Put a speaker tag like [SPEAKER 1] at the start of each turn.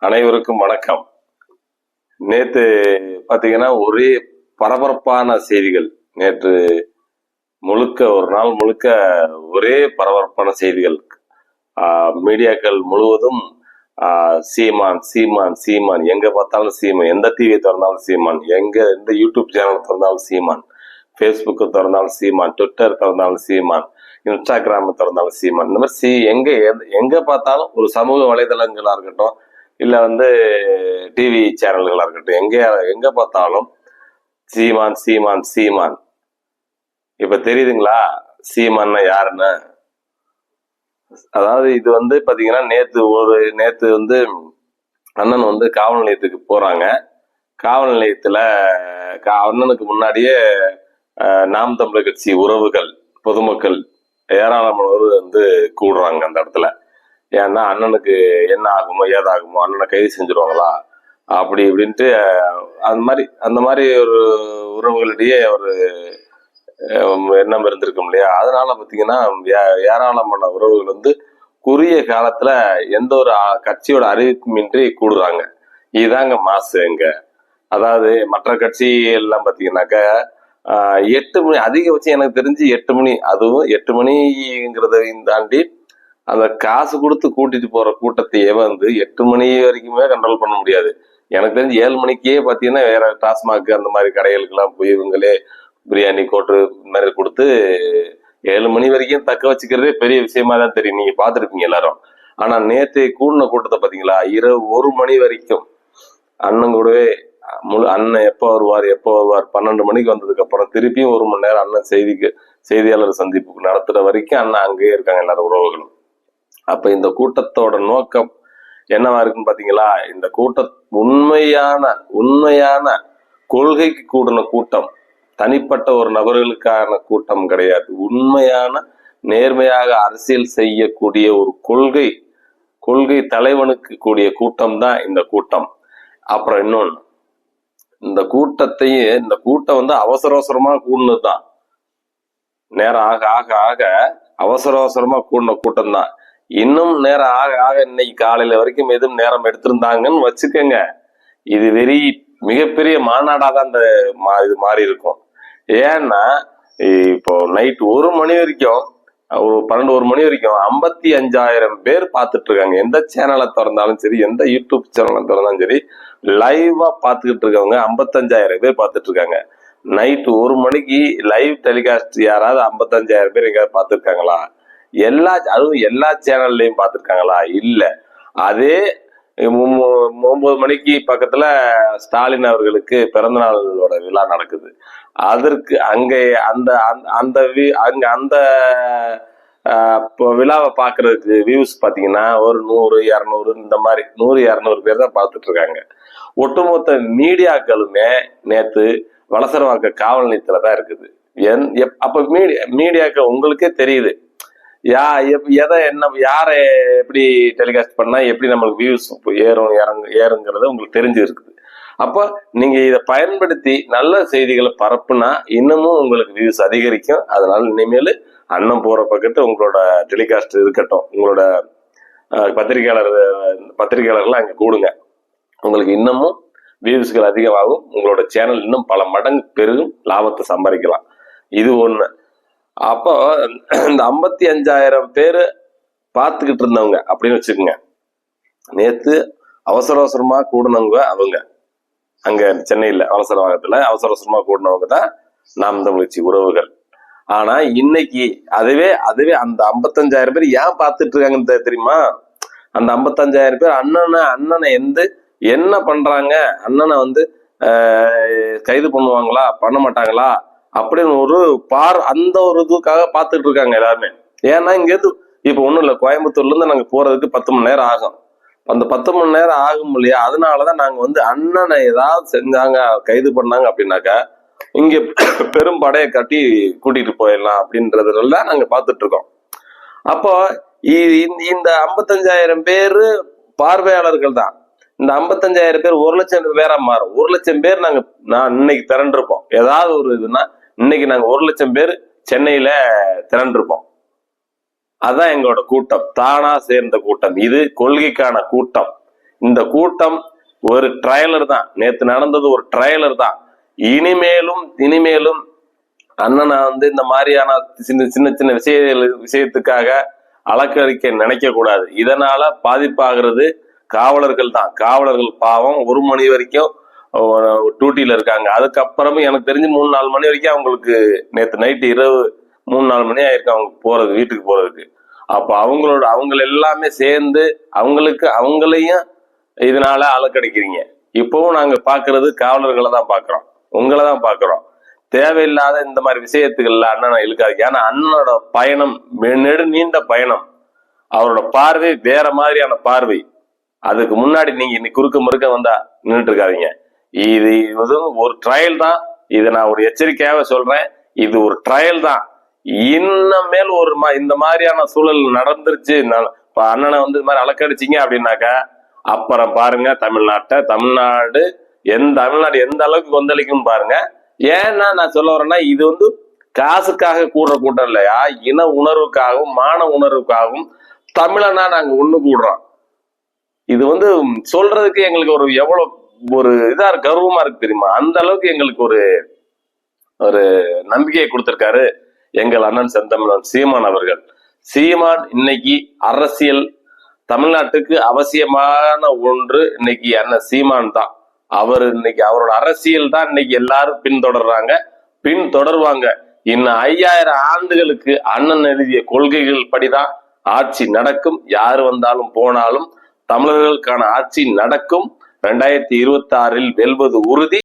[SPEAKER 1] அனைவருக்கும் வணக்கம். நேற்று பார்த்தீங்கன்னா ஒரே பரபரப்பான செய்திகள். நேற்று முழுக்க ஒரு நாள் முழுக்க ஒரே பரபரப்பான செய்திகள். மீடியாக்கள் முழுவதும் சீமான் சீமான் சீமான். எங்கே பார்த்தாலும் சீமான். எந்த டிவி திறந்தாலும் சீமான். எங்கே எந்த யூடியூப் சேனல் திறந்தாலும் சீமான். ஃபேஸ்புக்கு திறந்தாலும் சீமான். ட்விட்டர் திறந்தாலும் சீமான். இன்ஸ்டாகிராம் திறந்தாலும் சீமான். இந்த மாதிரி சி எங்கே எந்த- பார்த்தாலும் ஒரு சமூக வலைதளங்களாக இருக்கட்டும் இல்லை வந்து டிவி சேனல்களாக இருக்கட்டும் எங்கே எங்கே பார்த்தாலும் சீமான் சீமான் சீமான். இப்போ தெரியுதுங்களா? சீமான்னா யாருன்னு? அதாவது இது வந்து பார்த்தீங்கன்னா நேற்று ஒரு நேற்று வந்து அண்ணன் வந்து காவல் நிலையத்துக்கு போகிறாங்க காவல் நிலையத்தில் கா- அண்ணனுக்கு முன்னாடியே நாம் தமிழர் கட்சி உறவுகள் பொதுமக்கள் ஏராளமானவர் வந்து கூடுறாங்க அந்த இடத்துல. ஏன்னா அண்ணனுக்கு என்ன ஆகுமோ ஏதாகுமோ அண்ணனை கைது செஞ்சிருவாங்களா? அப்படி இப்படின்ட்டு அந்த மாதிரி அந்த மாதிரி ஒரு உறவுகளிடையே ஒரு எண்ணம் இருந்திருக்கும் இல்லையா? அதனால பார்த்தீங்கன்னா ஏ- ஏராளமான உறவுகள் வந்து குறுகிய காலத்துல எந்த ஒரு கட்சியோட அறிவிப்புமின்றி கூடுறாங்க. இதுதாங்க மாசு எங்க அதாவது மற்ற கட்சி எல்லாம் பாத்தீங்கன்னாக்க எட்டு மணி அதிகபட்சம் எனக்கு தெரிஞ்சு எட்டு மணி அதுவும் எட்டு மணிங்கிறதையும் தாண்டி அந்த காசு கொடுத்து கூட்டிட்டு போற கூட்டத்தையே வந்து எட்டு மணி வரைக்குமே கண்ட்ரோல் பண்ண முடியாது. எனக்கு தெரிஞ்சு ஏழு மணிக்கே பாத்தீங்கன்னா வேற டாஸ்மாக் அந்த மாதிரி கடைகளுக்கெல்லாம் போய் இவங்களே பிரியாணி கோட்டு மாதிரி கொடுத்து ஏழு மணி வரைக்கும் தக்க வச்சுக்கிறதே பெரிய விஷயமா தான் தெரியும். நீங்க பார்த்துருப்பீங்க எல்லாரும். ஆனா நேத்து கூடின கூட்டத்தை பாத்தீங்களா? இரவு ஒரு மணி வரைக்கும் அண்ணன் கூடவே முழு அண்ணன் எப்போ வருவார் எப்போ வருவார்? பன்னெண்டு மணிக்கு வந்ததுக்கு அப்புறம் திருப்பியும் ஒரு மணி நேரம் அண்ணன் செய்திக்கு செய்தியாளர் சந்திப்பு நடத்துற வரைக்கும் அண்ணன் அங்கேயே இருக்காங்க எல்லாரும் உறவுகளும். அப்ப இந்த கூட்டத்தோட நோக்கம் என்னவா இருக்குன்னு பாத்தீங்களா? இந்த கூட்ட உண்மையான உண்மையான கொள்கைக்கு கூடின கூட்டம். தனிப்பட்ட ஒரு நபர்களுக்கான கூட்டம் கிடையாது. உண்மையான நேர்மையாக அரசியல் செய்யக்கூடிய ஒரு கொள்கை கொள்கை தலைவனுக்கு கூடிய கூட்டம் தான் இந்த கூட்டம். அப்புறம் இன்னொன்னு இந்த கூட்டத்தையே இந்த கூட்டம் வந்து அவசர அவசரமா கூடுனது தான் நேரம் ஆக ஆக ஆக அவசர அவசரமா கூடின கூட்டம் தான். இன்னும் நேரம் ஆக ஆக இன்னைக்கு காலையில வரைக்கும் எதுவும் நேரம் எடுத்திருந்தாங்கன்னு வச்சுக்கோங்க. இது வெறி மிகப்பெரிய மாநாடாக தான் இந்த மா- இது மாறி இருக்கும் ஏன்னா இப்போ நைட் ஒரு மணி வரைக்கும் ஒரு பன்னெண்டு ஒரு மணி வரைக்கும் ஐம்பத்தி அஞ்சாயிரம் பேர் பார்த்துட்டு இருக்காங்க எந்த சேனலை திறந்தாலும் சரி எந்த யூடியூப் சேனலை திறந்தாலும் சரி லைவா பார்த்துக்கிட்டு இருக்கவங்க ஐம்பத்தஞ்சாயிரம் பேர் பார்த்துட்டு இருக்காங்க நைட் ஒரு மணிக்கு லைவ் டெலிகாஸ்ட் யாராவது ஐம்பத்தஞ்சாயிரம் பேர் எங்கேயாவது பார்த்துருக்காங்களா? எல்லா அதுவும் எல்லா சேனல்லையும் பார்த்துருக்காங்களா? இல்லை. அதே ஒன்பது மணிக்கு பக்கத்துல ஸ்டாலின் அவர்களுக்கு பிறந்தநாளோட விழா நடக்குது. அதற்கு அங்கே அந்த அந்த- அந்த அங்க அந்த இப்போ விழாவை பார்க்கறதுக்கு வியூஸ் பார்த்தீங்கன்னா ஒரு நூறு இரநூறு இந்த மாதிரி நூறு இரநூறு பேர் தான் பார்த்துட்டு இருக்காங்க ஒட்டுமொத்த மீடியாக்களுமே நேற்று வளசரவாக்க காவல் நிலையத்தில் தான் இருக்குது. என் எப்- அப்போ மீடியா மீடியாக்கள் உங்களுக்கே தெரியுது. யா எப்- எதை என்ன யாரை எப்படி டெலிகாஸ்ட் பண்ணா எப்படி நம்மளுக்கு வியூஸ் ஏறும் இறங்கு ஏறுங்கிறது உங்களுக்கு தெரிஞ்சு இருக்குது. அப்போ நீங்க இதை பயன்படுத்தி நல்ல செய்திகளை பரப்புனா இன்னமும் உங்களுக்கு வியூஸ் அதிகரிக்கும். அதனால இனிமேல் அண்ணன் போற பக்கத்து உங்களோட டெலிகாஸ்ட் இருக்கட்டும். உங்களோட பத்திரிகையாளர் பத்திரிகையாளர்லாம் அங்கே கூடுங்க. உங்களுக்கு இன்னமும் வியூஸ்கள் அதிகமாகும். உங்களோட சேனல் இன்னும் பல மடங்கு பெருகும். லாபத்தை சம்பாதிக்கலாம். இது ஒன்று அப்போ இந்த ஐம்பத்தி அஞ்சாயிரம் பேர் பார்த்துக்கிட்டு இருந்தவங்க அப்படின்னு வச்சுக்கோங்க. நேத்து அவசர அவசரமா கூடினவங்க அவங்க. அங்க சென்னையில அவசரவாகத்துல அவசர அவசரமா கூடினவங்க தான் நாம் தமிழ்ச்சி உறவுகள். ஆனா இன்னைக்கு அதுவே அதுவே அந்த ஐம்பத்தஞ்சாயிரம் பேர் ஏன் பார்த்துட்டு இருக்காங்கன்னு தெரியுமா? அந்த ஐம்பத்தஞ்சாயிரம் பேர் அண்ணனை அண்ணனை எந்த என்ன பண்றாங்க? அண்ணனை வந்து ஆஹ், கைது பண்ணுவாங்களா? பண்ண மாட்டாங்களா? அப்படின்னு ஒரு பார் அந்த ஒரு இதுக்காக பார்த்துட்டு இருக்காங்க எல்லாருமே. ஏன்னா இங்கேருந்து இப்போ ஒன்றும் இல்லை கோயம்புத்தூர்ல இருந்து நாங்கள் போறதுக்கு பத்து மணி நேரம் ஆகும். அந்த பத்து மணி நேரம் ஆகும் இல்லையா? அதனாலதான் நாங்கள் வந்து அண்ணனை ஏதாவது செஞ்சாங்க கைது பண்ணாங்க அப்படின்னாக்கா இங்கே பெரும் படையை கட்டி கூட்டிட்டு போயிடலாம் அப்படின்றதுல நாங்கள் பார்த்துட்டு இருக்கோம். அப்போ இ- இந்த- இந்த ஐம்பத்தஞ்சாயிரம் பேர் பார்வையாளர்கள் தான். இந்த ஐம்பத்தஞ்சாயிரம் பேர் ஒரு லட்சம் பேரா மாறும். ஒரு லட்சம் பேர் நாங்கள் நான் இன்னைக்கு திரண்டிருப்போம். ஏதாவது ஒரு இதுன்னா இன்னைக்கு நாங்கள் ஒரு லட்சம் பேர் சென்னையில் திரண்டிருப்போம். அதான் எங்களோட கூட்டம். தானா சேர்ந்த கூட்டம். இது கொள்கைக்கான கூட்டம். இந்த கூட்டம் ஒரு ட்ரையலர் தான். நேற்று நடந்தது ஒரு ட்ரையலர் தான். இனிமேலும் இனிமேலும் அண்ணனை வந்து இந்த மாதிரியான சின்ன சின்ன சின்ன விஷய விஷயத்துக்காக அலக்கரிக்க நினைக்க கூடாது இதனால பாதிப்பாகிறது காவலர்கள் தான். காவலர்கள் பாவம் ஒரு மணி வரைக்கும் டியூட்டியில் இருக்காங்க. அதுக்கப்புறமும் எனக்கு தெரிஞ்சு மூணு நாலு மணி வரைக்கும் அவங்களுக்கு நேத்து நைட்டு இரவு மூணு நாலு மணி ஆயிருக்கு அவங்க போகிறது வீட்டுக்கு போறதுக்கு. அப்போ அவங்களோட அவங்க எல்லாமே சேர்ந்து அவங்களுக்கு அவங்களையும் இதனால அலக்கடிக்கிறீங்க. இப்போவும் நாங்க பாக்குறது காவலர்களை தான் பாக்குறோம். உங்களை தான் பாக்குறோம். தேவையில்லாத இந்த மாதிரி விஷயத்துக்கள்ல அண்ணனை இழுக்காதீங்க. ஏன்னா அண்ணனோட பயணம் நெடு நீண்ட பயணம். அவரோட பார்வை வேற மாதிரியான பார்வை. அதுக்கு முன்னாடி நீங்க இன்னைக்கு குறுக்க முறுக்க வந்தா நின்றுட்டு இருக்காதீங்க. இது இது ஒரு ட்ரையல் தான். இதை நான் ஒரு எச்சரிக்கையாக சொல்றேன். இது ஒரு ட்ரையல் தான். இன்னும் மேல் ஒரு மா- இந்த மாதிரியான சூழல் நடந்துருச்சு. அண்ணனை வந்து இது மாதிரி அலக்கடிச்சிங்க அப்படின்னாக்கா அப்புறம் பாருங்க தமிழ்நாட்டை தமிழ்நாடு எந்த தமிழ்நாடு எந்த அளவுக்கு கொந்தளிக்கும் பாருங்க. ஏன்னா நான் சொல்ல வரேன்னா இது வந்து காசுக்காக கூடுற கூட்டம் இல்லையா? இன உணர்வுக்காகவும் மான உணர்வுக்காகவும் தமிழனா நாங்க ஒண்ணு கூடுறோம். இது வந்து சொல்றதுக்கு எங்களுக்கு ஒரு எவ்வளவு ஒரு இதா கர்வமா இருக்கு தெரியுமா? அந்த அளவுக்கு எங்களுக்கு ஒரு ஒரு நம்பிக்கையை கொடுத்திருக்காரு எங்கள் அண்ணன் செந்தமிழன் சீமான் அவர்கள். சீமான் இன்னைக்கு அரசியல் தமிழ்நாட்டுக்கு அவசியமான ஒன்று இன்னைக்கு அண்ணன் சீமான் தான். அவர் இன்னைக்கு அவரோட அரசியல் தான் இன்னைக்கு எல்லாரும் பின்தொடர்றாங்க. பின் தொடருவாங்க இன்னும் ஐயாயிரம் ஆண்டுகளுக்கு அண்ணன் எழுதிய கொள்கைகள் படிதான் ஆட்சி நடக்கும். யார் வந்தாலும் போனாலும் தமிழர்களுக்கான ஆட்சி நடக்கும். ரெண்டாயிரத்தி இருபத்தி ஆறில் வெல்வது உறுதி.